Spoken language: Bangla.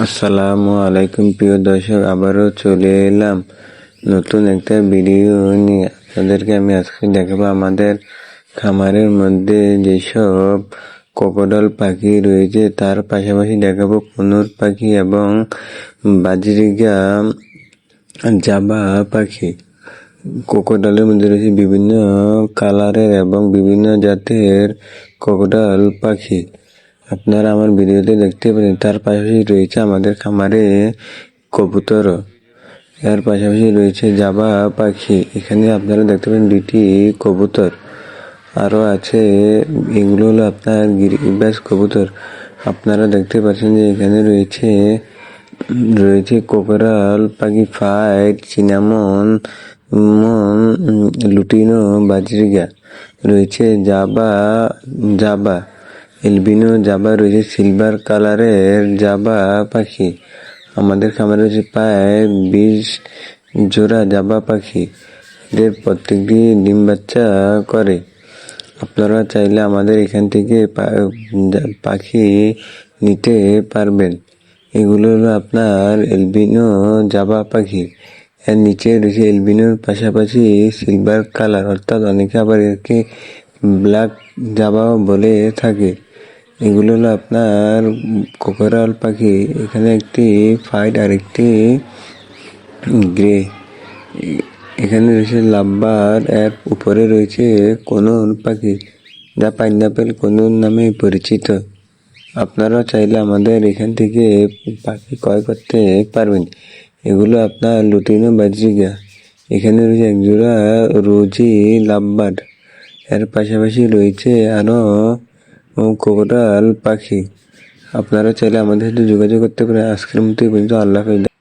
আসসালামু আলাইকুম, প্রিয় দর্শক, আবারও চলে এলাম নতুন একটা ভিডিও নিয়ে। আপনাদেরকে আমি আজকে দেখাবো আমাদের খামারের মধ্যে যেসব কোকোডাল পাখি রয়েছে, তার পাশাপাশি দেখাবো কনুর পাখি এবং বাজরিগা জাবা পাখি। কোকোডালের মধ্যে রয়েছে বিভিন্ন কালারের এবং বিভিন্ন জাতের কোকোডাল পাখি। আপনারা আমার ভিডিওতে দেখতে পারেন। তার পাশাপাশি রয়েছে আমাদের খামারে কবুতর। এর পাশাপাশি রয়েছে জাবা পাখি। এখানে আপনারা দেখতে পারেন দুইটি কবুতর। আরও আছে এগুলো হলো আপনার গিরিবাস কবুতর। আপনারা দেখতে পাচ্ছেন যে এখানে রয়েছে রয়েছে কোকরাল পাখি, ফাইট চিনামন মন, লুটিনো, বাজরিগা। রয়েছে জাবা জাবা। এলবিনো জাবা রয়েছে, সিলভার কালারের জাবা পাখি। আমাদের খামারে রয়েছে প্রায় বিশ জোড়া জাবা পাখি এদের প্রত্যেকটি ডিম বাচ্চা করে। আপনারা চাইলে আমাদের এখান থেকে পাখি নিতে পারবেন। এগুলো হলো আপনার এলবিনো জাবা পাখি। এর নিচে রয়েছে এলবিনোর পাশাপাশি সিলভার কালার, অর্থাৎ অনেকে আবার একে ব্ল্যাক জাবাও বলে থাকে। এগুলো হলো আপনার কোকরাল পাখি, এখানে একটি ফাইট আর একটি গ্রে। এখানে রয়েছে লাম্বার এর উপরে রয়েছে কোনুর পাখি, যা পাইনাপেল কোনুর নামে পরিচিত। আপনারা চাইলে আমাদের এখান থেকে পাখি ক্রয় করতে পারবেন। এগুলো আপনার লুটিনো বাজরিগা এখানে রয়েছে একজোড়া রোজি লাভবার্ড এর পাশাপাশি রয়েছে আরও কোকোডাল পাখি। আপনারা চাইলে আমাদের সাথে যোগাযোগ করতে পারেন। আজকের মতো পর্যন্ত। আল্লাহ হাফেজ।